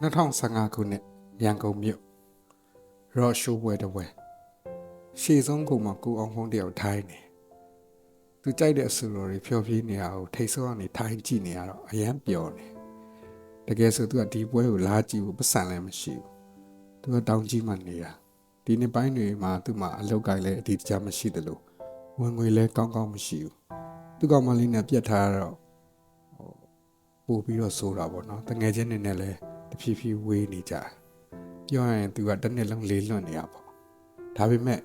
2015ခုနှစ်ရန်ကုန်မြို့ရော့ရှိုးပွဲတစ်ပွဲရှေ့ဆုံးကုံမှာကိုအောင်ဖုံးတယောက်ထိုင်းနေသူကြိုက်တဲ့အဆူတော်တွေဖြောပြနေရအောင်ထိတ်ဆုံးကနေထိုင်းကြည့်နေရတော့အရန်ပျော်နေတကယ်ဆိုသူကဒီပွဲကိုလာကြည့်ဖို့ပတ်စံလည်းမရှိဘူးသူကတောင်းကြီးမှနေတာဒီနေ့ပိုင်းတွေမှာသူ့မှာအလောက်ကိုင်းလည်းအတီးတကြားမရှိတယ်လို့ဝင်ငွေလည်းကောင်းကောင်းမရှိဘူးသူကောင်မလေးနဲ့ပြတ်ထားတော့ပို့ပြီးတော့ဆိုတာပေါ့နော်တငယ်ချင်းတွေနဲ့လည်း တဖြည်းဖြည်းဝေးနေကြတယ်ပြောရရင်သူကတစ်နှစ်လုံးလေးလွတ်နေရပေါ့ဒါပေမဲ့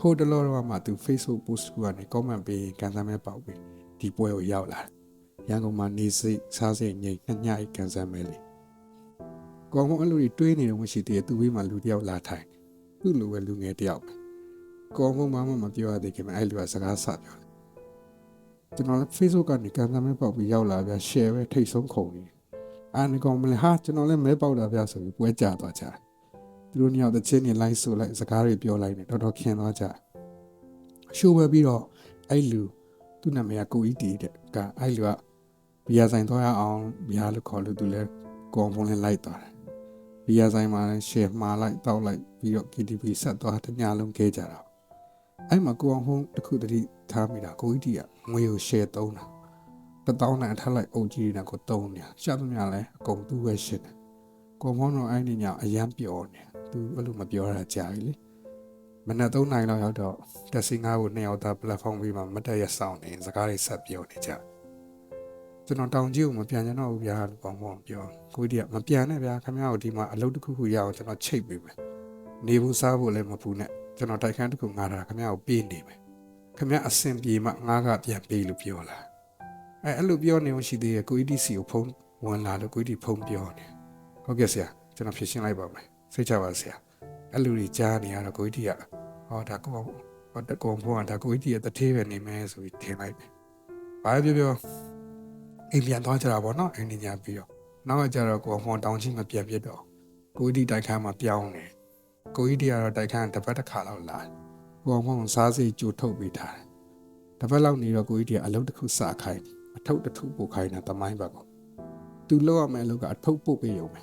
ဟိုတလောတော့မှသူ Facebook post ကနေ comment ပေးရင်ကန်ဆယ်မဲ့ပေါက်ပြီးဒီပွဲကိုရောက်လာတယ်ရန်ကုန်မှာနေစိတ်စားစိတ်ငြိမ်နှစ်ညအိကန်ဆယ်မဲ့လေကောင်မအဲ့လိုတွေတွေးနေတယ်မရှိသေးတယ်သူဘေးမှာလူတစ်ယောက်လာထိုင်သူ့လိုပဲလူငယ်တစ်ယောက်ပဲကောင်မမမမပြောရသေးခင်မှာအဲ့လူကစကားဆပြောတယ်ကျွန်တော်လည်း Facebook ကနေကန်ဆယ်မဲပေါက်ပြီးရောက်လာဗျာ share ပဲထိတ်ဆုံးခုံနေ အာနေကောင်မလဲဟာကျွန်တော်လည်းမဲပေါက်တာဗျာဆိုပြီးပွဲကြသွားကြတယ်သူတို့ညောင်တဲ့ချင်းနေလိုက်ဆိုလိုက်စကားတွေပြောလိုက်နေတော်တော်ခင်သွားကြရှိုးပဲပြီးတော့အဲ့လူသူ့နာမည်ကကိုကြီးတီတဲ့ကအဲ့လူကဘီယာဆိုင်သွားရအောင်ဘီယာလို့ခေါ်လို့သူလည်းကောင်ဖုန်းလေးလိုက်သွားတယ်ဘီယာဆိုင်မှာ share မှာလိုက်တောက်လိုက်ပြီးတော့ KTV ဆက်သွားတညလုံးခဲကြတာအဲ့မှာကိုအောင်ဟုံးတစ်ခုတည်းထားမိတာကိုကြီးတီကငွေကို share သုံးတာ တစ်တောင်းနဲ့အထက်လိုက်အုပ်ကြီးနဲ့ကိုသုံးနေတာရှာသမျှလဲအကုန်သူ့ပဲရှင်းတယ်ကိုမောင်းတော့အဲ့ဒီညအရန်ပျော်နေသူအဲ့လိုမပြောတာကြာပြီလေမနက်3နိုင်လောက်ရောက်တော့တက်စီငါးကိုနှစ်ယောက်သား platform ပြီးမှမတက်ရဆောင်နေစကားတွေဆက်ပြောနေကြကျွန်တော်တောင်ကြီးကိုမပြန်ကြတော့ဘူးဗျာလို့ပေါင်းပေါင်းပြောကိုကြီးကမပြန်နဲ့ဗျာခင်ဗျားတို့ဒီမှာအလုပ်တစ်ခုခုရအောင်ကျွန်တော်ချိတ်ပေးမယ်နေဘူးစားဖို့လည်းမပူနဲ့ကျွန်တော်တိုက်ခန်းတစ်ခုငားတာခင်ဗျားကိုပေးနေမယ်ခင်ဗျားအဆင်ပြေမှငါးကပြန်ပေးလို့ပြောလာ အဲအဲ့လိုပြောနေလို့ရှိသေးရဲ့ကိုအီဒီစီကိုဖုန်းဝင်လာလို့ကိုအီဒီဖုန်းပြောနေဟုတ်ကဲ့ဆရာကျွန်တော်ဖြည့်ရှင်းလိုက်ပါမယ်စိတ်ချပါဆရာအဲ့လိုကြီးကြားနေရတော့ကိုအီဒီကဟောဒါကောဟောတကောင်ဖုန်းကဒါကိုအီဒီရဲ့တထေးပဲနေမယ်ဆိုပြီးထင်လိုက်တယ်ဘာပဲပြောပြောအိမ်ပြန်သွားကြတာပေါ့နော်အိမ်ညပြီးတော့နောက်ကကျတော့ကိုဖုန်းတောင်းချင်းမပြန်ပြစ်တော့ကိုအီဒီတိုက်ခန်းမှာပြောင်းနေကိုကြီးတရားတော့တိုက်ခန်းတစ်ပတ်တစ်ခါလောက်လာကိုအောင်မောင်စားစီကြိုထုတ်ပေးထားတယ်တစ်ပတ်လောက်နေတော့ကိုကြီးတရားအလုပ်တစ်ခုစခိုင်း အထုပ်တစ်ထုပ်ပို့ခိုင်းတာတမိုင်းဘက်ကောသူလောက်ရမယ့်အလုပ်ကအထုပ်ပို့ပေးရုံပဲ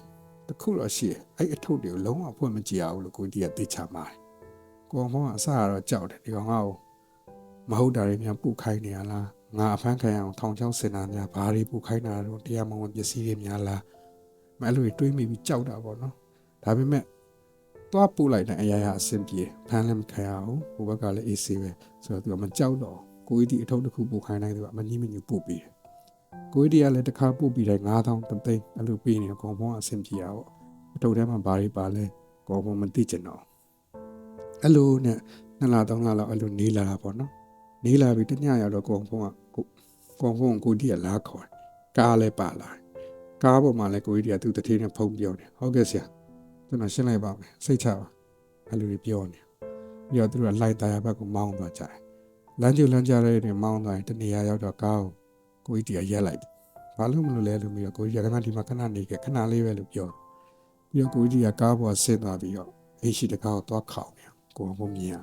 တခုတော့ရှိတယ်အဲ့အထုပ်တွေကိုလုံးဝဖွင့်မကြည့်အောင်လို့ကိုကြီးတရားသိချမှာတယ်ကိုအောင်မောင်ကအစကတော့ကြောက်တယ်ဒီကောင်ကမဟုတ်တာတွေများပို့ခိုင်းနေရလားငါအဖမ်းခံရအောင်ထောင်ချောင်းစင်တာများဘာတွေပို့ခိုင်းတာတော့တရားမဝင်ပစ္စည်းတွေများလားမအဲ့လိုတွေတွေးမိပြီးကြောက်တာပေါ့နော်ဒါပေမဲ့သွားပို့လိုက်တဲ့အရာရာအဆင်ပြေဖမ်းလည်းမခံရအောင်ဟိုဘက်ကလည်းအေးဆေးပဲဆိုတော့သူကမကြောက်တော့ ကိုကြီးဒီအထုပ်တစ်ခုပို့ခိုင်းတိုင်းသူကမငြင်းမညူပို့ပေးတယ်ကိုကြီးဒီကလည်းတစ်ခါပို့ပြီးတိုင်း9000တသိန်းအဲ့လိုပေးနေတော့ကောင်ဖုံးအဆင်ပြေရပေါ့အထုပ်ထဲမှာဘာတွေပါလဲကောင်ဖုံးမသိကျင်တော့အဲ့လိုနဲ့နှစ်လသုံးလလောက်အဲ့လိုနေလာတာပေါ့နော်နေလာပြီးတညရောက်တော့ကောင်ဖုံးကကိုကောင်ဖုံးကိုကြီးကလာခေါ်တယ်ကားလည်းပါလာတယ်ကားပေါ်မှာလည်းကိုကြီးကသူ့တထေးနဲ့ဖုန်းပြောတယ်ဟုတ်ကဲ့ဆရာကျွန်တော်ရှင်းလိုက်ပါမယ်စိတ်ချပါအဲ့လိုတွေပြောနေပြီးတော့သူတို့ကလိုက်တာရဘက်ကိုမောင်းသွားကြတယ် လမ်းကျလမ်းကြားရဲတွေမောင်းသွားရင်တနေရာရောက်တော့ကားကိုကိုကြီးတီရက်လိုက်တယ်ဘာလို့မလို့လဲလို့ပြီးတော့ကိုကြီးကခဏဒီမှာခဏနေခဲ့ခဏလေးပဲလို့ပြောပြီးတော့ကိုကြီးကကားပေါ်ဆင်းသွားပြီးတော့အိရှိတကားကိုသွားခေါင်နေကိုကမြင်ရ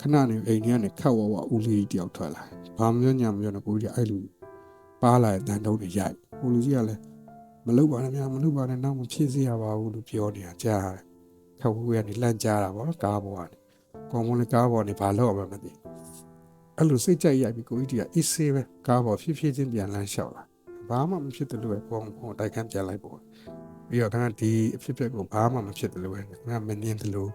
ခဏနေအိမ်ထဲကနေခတ်ဝဝဦးလေးတယောက်ထွက်လာဘာမှမညံမပြောတော့ကိုကြီးကအဲ့လိုပါလာတဲ့တန်တုံးတွေရိုက်ကိုလူကြီးကလည်းမလုပ်ပါနဲ့များမလုပ်ပါနဲ့နောက်မဖြစ်စေရပါဘူးလို့ပြောနေတာကြားတယ်။ခက်ဝူးကနေလှမ်းကြားတာပေါ့ကားပေါ်ကနေ။ကောင်မလေးကားပေါ်နေဘာလို့အောင်မသိ။ အဲ့လိုစိတ်ကြိုက်ရိုက်ပြီးကိုကြီးကအေးဆေးပဲကားပေါ်ဖြည်းဖြည်းချင်းပြန်လမ်းလျှောက်လာ။ဘာမှမဖြစ်တယ်လို့ပဲကောင်ကောင်တိုက်ခန်းပြန်လိုက်ပေါ့။ပြီးတော့ခင်ဗျဒီအဖြစ်ဖြစ်ကိုဘာမှမဖြစ်တယ်လို့ပဲခင်ဗျမငင်းတယ်လို့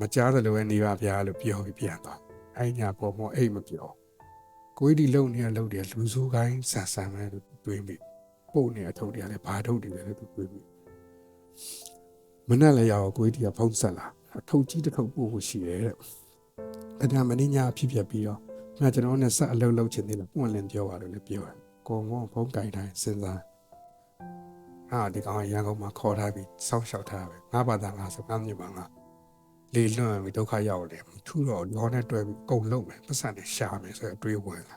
မကြားတယ်လို့ပဲနေပါဗျာလို့ပြောပြီးပြန်သွား။အဲ့ညာပေါ်မောအိတ်မပြော။ကိုကြီးဒီလုံနေရလုံတယ်လူစိုးကိုင်းဆန်ဆန်ပဲလို့တွေးမိ။ပို့နေအထုတ်တွေကလည်းဘာထုတ်တွေလဲလို့သူတွေးပြီးမနဲ့လည်းရအောင်ကိုကြီးကဖုံးဆက်လာအထုတ်ကြီးတစ်ထုပ်ပို့ဖို့ရှိတယ်တဲ့ခင်ဗျာမင်းညာဖြစ်ပြပြီးတော့ ငါကျွန်တော်နဲ့ဆက်အလုပ်လုပ်ချင်သေးတယ်ပွင့်လင်းပြောပါလို့လည်းပြောတယ်ကိုမုံဖုန်းကင်တိုင်းစဉ်းစားငါဒီကောင်ရန်ကုန်မှာခေါ်ထားပြီးစောင့်ရှောက်ထားပဲငါဘာသာငါစကားမြင်ပါငါလေလွန့်ပြီးဒုက္ခရောက်တယ်ထူတော့လောနဲ့တွေ့ပြီးကုန်လုံးပဲပတ်စံနဲ့ရှာမယ်ဆိုတော့တွေးဝင်လာ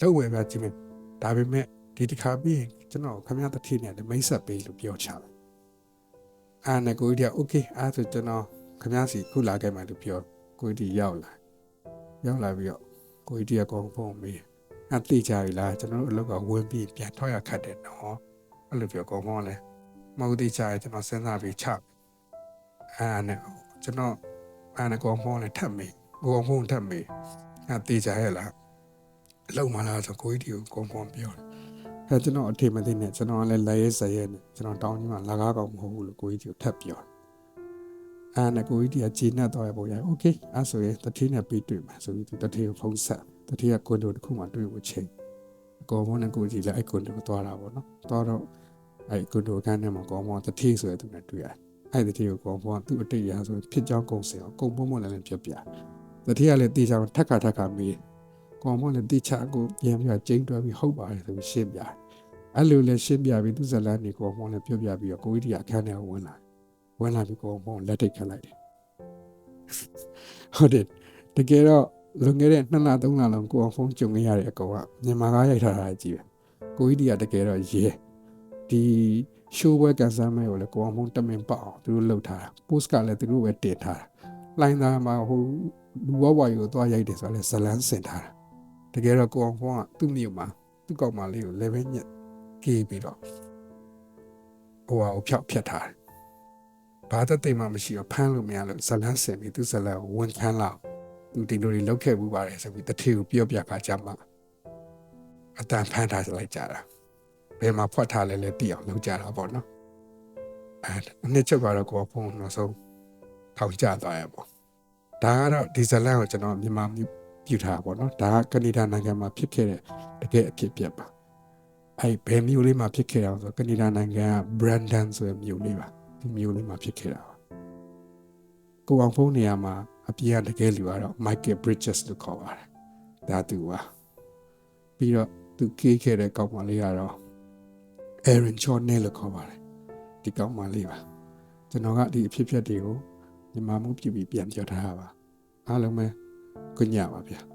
လုံးဝပဲကြည့်မယ်ဒါပေမဲ့ဒီတစ်ခါပြီးကျွန်တော်ခမရတတိနဲ့မိတ်ဆက်ပေးလို့ပြောချတယ်အာနဲ့ကိုကြီးက okay အားဆိုကျွန်တော်ခမရစီခုလာခဲ့မှလို့ပြောကိုကြီးရောက်လာရောက်လာပြီးတော့ ကိုကြီးကကောင်းဖုန်းမေးအသိကြပြီလားကျွန်တော်တို့အလောက်ကဝင်ပြီးပြန်ထွက်ရခတ်တယ်နော်အဲ့လိုပြောကောင်းဖုန်းလဲမဟုတ်သေးချာကျွန်တော်စဉ်းစားပြီးချအာနဲ့ကျွန်တော်အာနဲ့ကောင်ဖုန်းနဲ့ထပ်မေးကောင်ဖုန်းထပ်မေးအဲတေးချာရဲ့လားလုံမလားဆိုကိုကြီးတီကိုကောင်ဖုန်းပြောတယ်အဲကျွန်တော်အထင်မသိနဲ့ကျွန်တော်ကလည်းလက်ရဲစရဲနဲ့ကျွန်တော်တောင်းကြီးမှလကားကောင်မဟုတ်ဘူးလို့ကိုကြီးတီကိုထပ်ပြောတယ် အာနဲ့ကိုကြီးတီကဂျင်းနဲ့တော့ရပုံရโอเคအဲ့ဆိုရင်တတိနဲ့ပြီးတွေ့မှာဆိုပြီးသူတတိကိုဖုန်းဆက်တတိကကွန်ဒိုတစ်ခုမှတွေ့ဖို့ချိန်ကောမွန်နဲ့ကိုကြီးလည်းအဲ့ကွန်ဒိုကိုသွားတာပေါ့နော်သွားတော့အဲ့ကွန်ဒိုကန်းထဲမှာကောမွန်တတိဆိုရသူနဲ့တွေ့ရတယ်အဲ့တတိကိုကောမွန်သူ့အတိတ်ရာဆိုဖြစ်ကြောင်းကုန်စင်အောင်ကုန်ပုံမလည်းလည်းပြပြတတိကလည်းတေချာထက်ခါထက်ခါမေးကောမွန်လည်းတေချာကိုပြန်ပြကျင်းတွဲပြီးဟုတ်ပါတယ်ဆိုပြီးရှင်းပြအဲ့လိုလည်းရှင်းပြပြီးသူဇလန်းနေကောမွန်လည်းပြောပြပြီးတော့ကိုကြီးကအခန်းထဲဝင်လာ ဝင်လာပြီးကောမွန်လက်ထိတ်ခတ်လိုက်တယ်ဟုတ်တယ်တကယ်တော့လွန်ခဲ့တဲ့2လ3လလောက်ကိုအောင်ဖုန်းကြုံခဲ့ရတဲ့အကောင်ကမြန်မာကားရိုက်ထားတာကြီးပဲကိုကြီးကတကယ်တော့ရဲဒီရှိုးပွဲကန်ဆယ်မဲကိုလည်းကိုအောင်ဖုန်းတမင်ပအောင်သူတို့လှုပ်ထားတာ post ကလည်းသူတို့ပဲတင်ထားတာလိုင်းသားမှာဟိုလူဝဝါရီကိုသွားရိုက်တယ်ဆိုတော့လည်းဇလန်းစင်ထားတာတကယ်တော့ကိုအောင်ဖုန်းကသူ့မြို့မှာသူ့ကောင်မလေးကို level ညက်ကေးပြီးတော့ဟိုဟာကိုဖြောက်ဖြတ်ထားတယ် ဘာသက်သိမ်းမှမရှိတော့ဖမ်းလို့မရလို့ဇလန်းစင်ပြီးသူ့ဇလန်းကိုဝန်ခံလောက်သူဒီလိုတွေလောက်ခဲ့မှုပါတယ်ဆိုပြီးတထေကိုပြောပြခါကြမှာအတန်ဖန်ထားလိုက်ကြတာဘယ်မှာဖွက်ထားလဲလဲသိအောင်လုပ်ကြတာပေါ့နော်အဲနှစ်ချက်ကတော့ကိုယ်ဖုန်းနောက်ဆုံးထောင်ကျသွားရပေါ့ဒါကတော့ဒီဇလန်ကိုကျွန်တော်မြန်မာမျိုးပြုထားပါပေါ့နော်ဒါကကနေဒါနိုင်ငံမှာဖြစ်ခဲ့တဲ့တကယ်အဖြစ်ပြက်ပါအဲဘယ်မျိုးလေးမှာဖြစ်ခဲ့အောင်ဆိုကနေဒါနိုင်ငံက Brandon ဆိုတဲ့မြို့လေးပါ ဒီမြို့လေးမှာဖြစ်ခဲ့တာပါကိုအောင်ဖုန်းနေရာမှာအပြင်ကတကယ်လူကတော့ Michael Bridges လို့ခေါ်ပါတယ်။ဒါသူပါ။ပြီးတော့သူကေးခဲ့တဲ့ကောက်မလေးကတော့ Aaron Chorney လို့ခေါ်ပါတယ်။ဒီကောက်မလေးပါ။ကျွန်တော်ကဒီအဖြစ်အပျက်တွေကိုညီမမှုပြုပြီးပြန်ပြောထားတာပါ။အားလုံးပဲကြညပါဗျာ။